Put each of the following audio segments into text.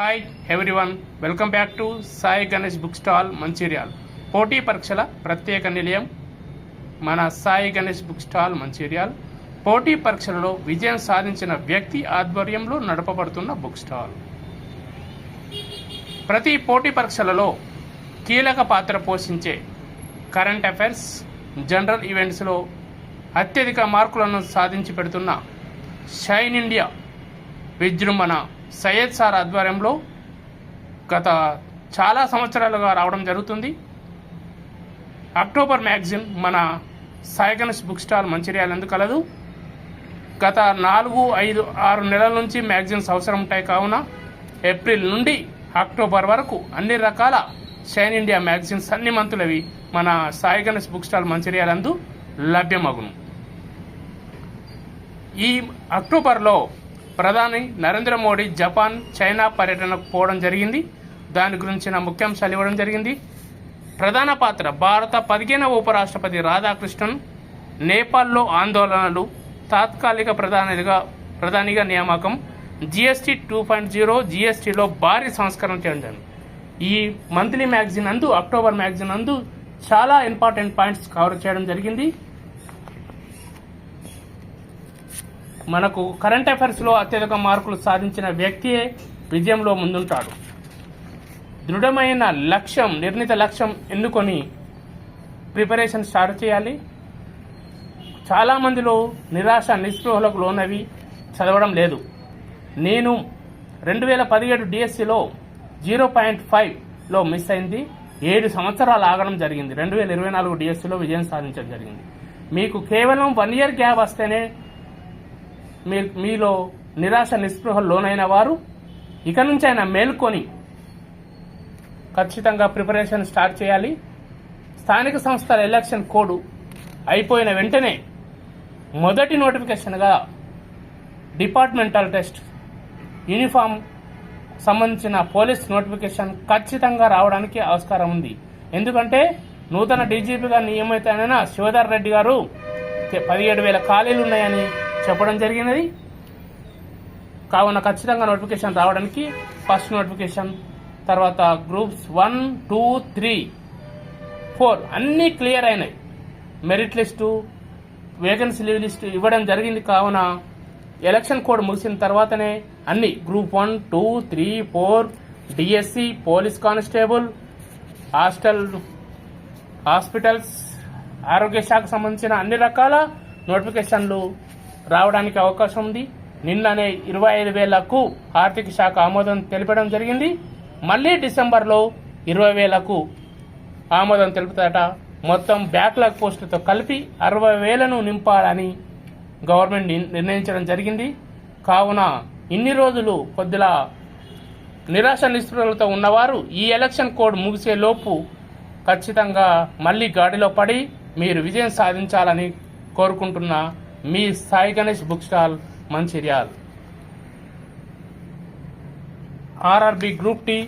Hi everyone welcome back to Sai Ganesh book stall Mancherial పోటీ పరీక్షల ప్రత్యేక నిలయం మన సాయి గణేష్ బుక్ స్టాల్ మంచిర్యాల్ పోటీ పరీక్షలలో విజయం సాధించిన వ్యక్తి ఆధ్వర్యంలో నడపబడుతున్న బుక్ స్టాల్ ప్రతి పోటీ పరీక్షలలో కీలక పాత్ర పోషించే కరెంట్ అఫైర్స్ జనరల్ ఈవెంట్స్లో అత్యధిక మార్కులను సాధించి పెడుతున్న షైన్ ఇండియా విజృంభణ సయ్యద్ సార్ ఆధ్వర్యంలో గత చాలా సంవత్సరాలుగా రావడం జరుగుతుంది. అక్టోబర్ మ్యాగజిన్ మన సాయిగణేష్ బుక్ స్టాల్ మంచిర్యాల ఎందుకు కలదు? గత నాలుగు ఐదు ఆరు నెలల నుంచి మ్యాగజిన్స్ అవసరం ఉంటాయి కావున ఏప్రిల్ నుండి అక్టోబర్ వరకు అన్ని రకాల షైన్ ఇండియా మ్యాగజిన్స్ అన్ని మంతులవి మన సాయి గణేష్ బుక్ స్టాల్ మంచిర్యాలందు లభ్యమగును. ఈ అక్టోబర్లో ప్రధాని నరేంద్ర మోడీ జపాన్ చైనా పర్యటనకు పోవడం జరిగింది. దాని గురించిన ముఖ్యాంశాలు ఇవ్వడం జరిగింది. ప్రధాన పాత్ర భారత పదిహేనవ ఉపరాష్ట్రపతి రాధాకృష్ణన్ నేపాల్లో ఆందోళనలు తాత్కాలిక ప్రధానిగా ప్రధానిగా నియామకం జిఎస్టీ టూ పాయింట్ జీరో జిఎస్టీలో భారీ సంస్కరణ చేయడం. ఈ మంత్లీ మ్యాగజైన్ అందు అక్టోబర్ మ్యాగజైన్ అందు చాలా ఇంపార్టెంట్ పాయింట్స్ కవర్ చేయడం జరిగింది. మనకు కరెంట్ అఫైర్స్లో అత్యధిక మార్కులు సాధించిన వ్యక్తియే విజయంలో ముందుంటాడు. దృఢమైన లక్ష్యం నిర్ణీత లక్ష్యం ఎన్నుకొని ప్రిపరేషన్ స్టార్ట్ చేయాలి. చాలామందిలో నిరాశ నిస్పృహలకు లోనవి చదవడం లేదు. నేను రెండు వేల పదిహేడు డిఎస్సిలో జీరో పాయింట్ ఫైవ్లో మిస్ అయింది. ఏడు సంవత్సరాలు ఆగడం జరిగింది. రెండు వేల ఇరవై నాలుగు డిఎస్సిలో విజయం సాధించడం జరిగింది. మీకు కేవలం వన్ ఇయర్ గ్యాప్ వస్తేనే మీ మీలో నిరాశ నిస్పృహ లోనైన వారు ఇక నుంచి అయినా మేల్కొని ఖచ్చితంగా ప్రిపరేషన్ స్టార్ట్ చేయాలి. స్థానిక సంస్థల ఎలక్షన్ కోడ్ అయిపోయిన వెంటనే మొదటి నోటిఫికేషన్గా డిపార్ట్మెంటల్ టెస్ట్ యూనిఫామ్ సంబంధించిన పోలీస్ నోటిఫికేషన్ ఖచ్చితంగా రావడానికి ఆస్కారం ఉంది. ఎందుకంటే నూతన డీజీపీగా నియమితమైన శివధర్ రెడ్డి గారు పదిహేడు వేల ఖాళీలు ఉన్నాయని చెప్పడం జరిగినది. కావున ఖచ్చితంగా నోటిఫికేషన్ రావడానికి ఫస్ట్ నోటిఫికేషన్ తర్వాత groups one two three four అన్నీ క్లియర్ అయినాయి. Merit list vacancy leave list ఇవ్వడం జరిగింది. కావున ఎలక్షన్ కోడ్ ముగిసిన తర్వాతనే అన్ని group one two three four DSC police constable hostel hospitals ఆరోగ్య శాఖకు సంబంధించిన అన్ని రకాల నోటిఫికేషన్లు రావడానికి అవకాశం ఉంది. నిన్ననే ఇరవై ఐదు వేలకు ఆర్థిక శాఖ ఆమోదం తెలిపడం జరిగింది. మళ్ళీ డిసెంబర్లో ఇరవై వేలకు ఆమోదం తెలుపుతాట మొత్తం బ్యాక్లాగ్ పోస్టులతో కలిపి అరవై వేలను నింపాలని గవర్నమెంట్ నిర్ణయించడం జరిగింది. కావున ఇన్ని రోజులు కొద్దిలా నిరాశ నిస్పృహలతో ఉన్నవారు ఈ ఎలక్షన్ కోడ్ ముగిసేలోపు ఖచ్చితంగా మళ్ళీ గాడిలో పడి మీరు విజయం సాధించాలని కోరుకుంటున్న మీ Sai Ganesh book stall Mancherial. RRB group T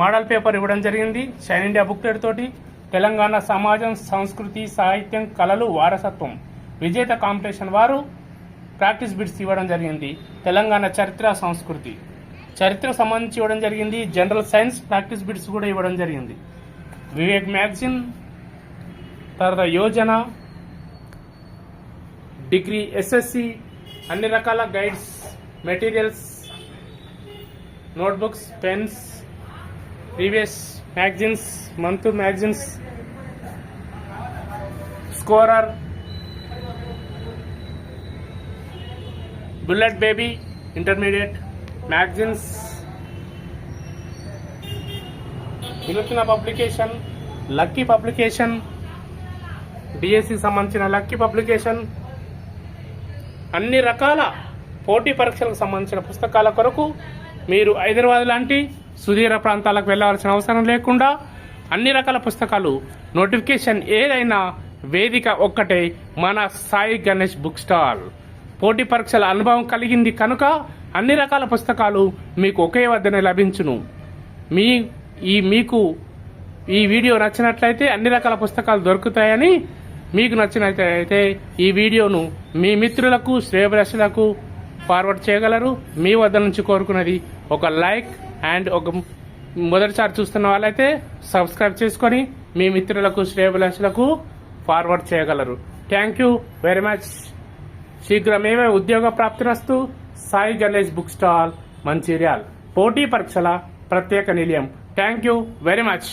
model paper ఇవ్వడం జరిగింది. షైన్ ఇండియా బుక్లెట్ తోటి తెలంగాణ సమాజం సంస్కృతి సాహిత్యం కళలు వారసత్వం విజేత కాంపిటీషన్ వారు ప్రాక్టీస్ బిట్స్ ఇవ్వడం జరిగింది. తెలంగాణ చరిత్ర సంస్కృతి. చరిత్ర సంబంధించి ఇవ్వడం జరిగింది. జనరల్ సైన్స్ ప్రాక్టీస్ బిట్స్ కూడా ఇవ్వడం జరిగింది. వివేక్ మ్యాగజిన్ తర్వాత యోజన డిగ్రీ ఎస్ఎస్సి అన్ని రకాల guides materials notebooks pens previous magazines month magazines scorer bullet baby intermediate magazines Vinutna publication lucky publication DSC సంబంధించిన లక్కీ పబ్లికేషన్ అన్ని రకాల పోటీ పరీక్షలకు సంబంధించిన పుస్తకాల కొరకు మీరు హైదరాబాద్ లాంటి సుదీర ప్రాంతాలకు వెళ్ళవలసిన అవసరం లేకుండా అన్ని రకాల పుస్తకాలు నోటిఫికేషన్ ఏదైనా వేదిక ఒక్కటే మన సాయి గణేష్ బుక్ స్టాల్. పోటీ పరీక్షల అనుభవం కలిగింది కనుక అన్ని రకాల పుస్తకాలు మీకు ఒకే వద్దనే లభించును. మీ ఈ మీకు ఈ వీడియో నచ్చినట్లయితే అన్ని రకాల పుస్తకాలు దొరుకుతాయని మీకు నచ్చినట్లయితే ఈ వీడియోను మీ మిత్రులకు శ్రేయభిలాషులకు ఫార్వర్డ్ చేయగలరు. మీ వద్ద నుంచి కోరుకున్నది ఒక లైక్ అండ్ ఒక మొదటిసారి చూస్తున్న వాళ్ళైతే సబ్స్క్రైబ్ చేసుకొని మీ మిత్రులకు శ్రేయభిలాషులకు ఫార్వర్డ్ చేయగలరు. థ్యాంక్ యూ వెరీ మచ్ శీఘ్రమేవే ఉద్యోగ ప్రాప్తిరస్తు సాయి గణేష్ బుక్ స్టాల్ మంచిర్యాల్. పోటీ పరీక్షల ప్రత్యేక నిలయం. Thank you very much